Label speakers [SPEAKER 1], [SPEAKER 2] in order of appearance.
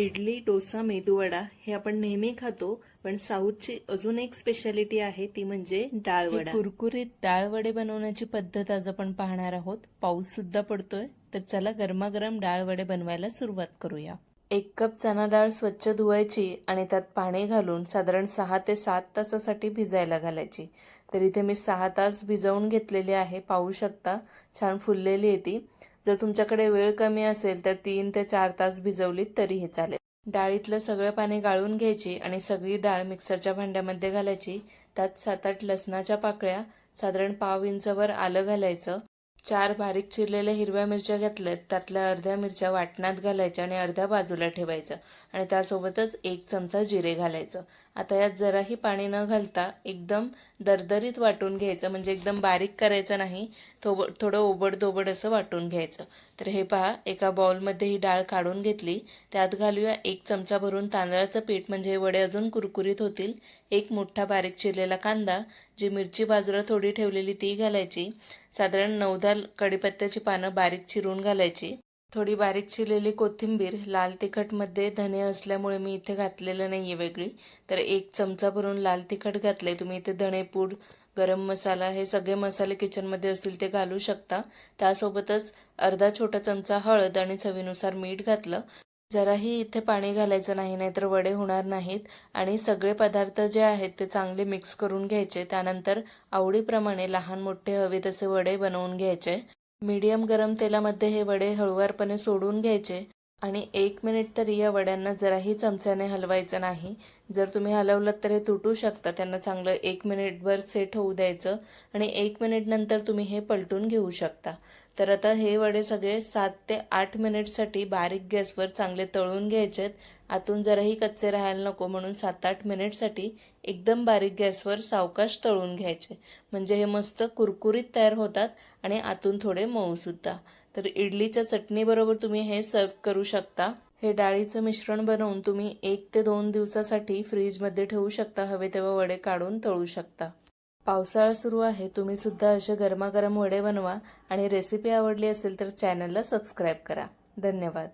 [SPEAKER 1] इडली डोसा मेदूवडा हे आपण नेहमी खातो पण साऊथची अजून एक स्पेशालिटी आहे ती म्हणजे डाळवडा कुरकुरीत डाळवडे बनवण्याची पद्धत आज आपण पाहणार आहोत. पाऊस सुद्धा पडतोय तर चला गरमागरम डाळवडे बनवायला सुरुवात करूया. एक कप चणा डाळ स्वच्छ धुवायची आणि त्यात पाणी घालून साधारण सहा ते सात तासासाठी भिजायला घालायची. तर इथे मी सहा तास भिजवून घेतलेली आहे पाहू शकता. छान फुललेली आहे ती. जर तुमच्याकडे वेळ कमी असेल तर तीन ते चार तास भिजवलीत तरीही चालेल. डाळीतलं सगळं पाणी गाळून घ्यायची आणि सगळी डाळ मिक्सरच्या भांड्यामध्ये घालायची. त्यात सात आठ लसणाच्या पाकळ्या साधारण पाव इंचवर आलं घालायचं. चार बारीक चिरलेल्या हिरव्या मिरच्या घेतल्यात त्यातल्या अर्ध्या मिरच्या वाटणात घालायच्या आणि अर्ध्या बाजूला ठेवायचं. आणि त्यासोबतच एक चमचा जिरे घालायचं. आता यात जराही पाणी न घालता एकदम दरदरीत वाटून घ्यायचं. म्हणजे एकदम बारीक करायचं नाही. थोब थोडं ओबडधोबड असं वाटून घ्यायचं. तर हे पहा एका बाउलमध्ये ही डाळ काढून घेतली. त्यात घालूया एक चमचा भरून तांदळाचं पीठ. म्हणजे वडे अजून कुरकुरीत होतील. एक मोठा बारीक चिरलेला कांदा जी मिरची बाजूला थोडी ठेवलेली ती घालायची. साधारण नऊ दहा कडीपत्त्याची पानं बारीक चिरून घालायची. थोडी बारीक चिरलेली कोथिंबीर लाल तिखटमध्ये धने असल्यामुळे मी इथे घातलेलं नाही आहे वेगळी. तर एक चमचा भरून लाल तिखट घातले तुम्ही इथे धणेपूड गरम मसाला हे सगळे मसाले किचनमध्ये असतील ते घालू शकता. त्यासोबतच अर्धा छोटा चमचा हळद आणि चवीनुसार मीठ घातलं. जराही इथे पाणी घालायचं नाही नाहीतर वडे होणार नाहीत. आणि सगळे पदार्थ जे आहेत ते चांगले मिक्स करून घ्यायचे. त्यानंतर आवडीप्रमाणे लहान मोठे हवे तसे वडे बनवून घ्यायचे. मीडियम गरम तेलामध्ये हे वडे हळुवारपणे सोडून घ्यायचे आणि एक मिनिट तरी या वड्यांना जराही चमच्याने हलवायचं नाही. जर तुम्ही हलवलं तर हे तुटू शकतं. त्यांना चांगलं एक मिनिटभर सेट होऊ द्यायचं आणि एक मिनिटनंतर तुम्ही हे पलटून घेऊ शकता. तर आता हे वडे सगळे सात ते आठ मिनिटसाठी बारीक गॅसवर चांगले तळून घ्यायचेत. आतून जराही कच्चे राहायला नको म्हणून सात आठ मिनिटसाठी एकदम बारीक गॅसवर सावकाश तळून घ्यायचे. म्हणजे हे मस्त कुरकुरीत तयार होतात आणि आतून थोडे मऊसुद्धा तर इडलीच्या चटणीबरोबर तुम्ही हे सर्व करू शकता. हे डाळीचं मिश्रण बनवून तुम्ही एक ते दोन दिवसासाठी फ्रीजमध्ये ठेवू शकता. हवे तेव्हा वडे काढून तळू शकता. पावसाळा सुरू आहे तुम्ही सुद्धा असे गरमागरम वडे बनवा आणि रेसिपी आवडली असेल तर चॅनलला सबस्क्राईब करा. धन्यवाद.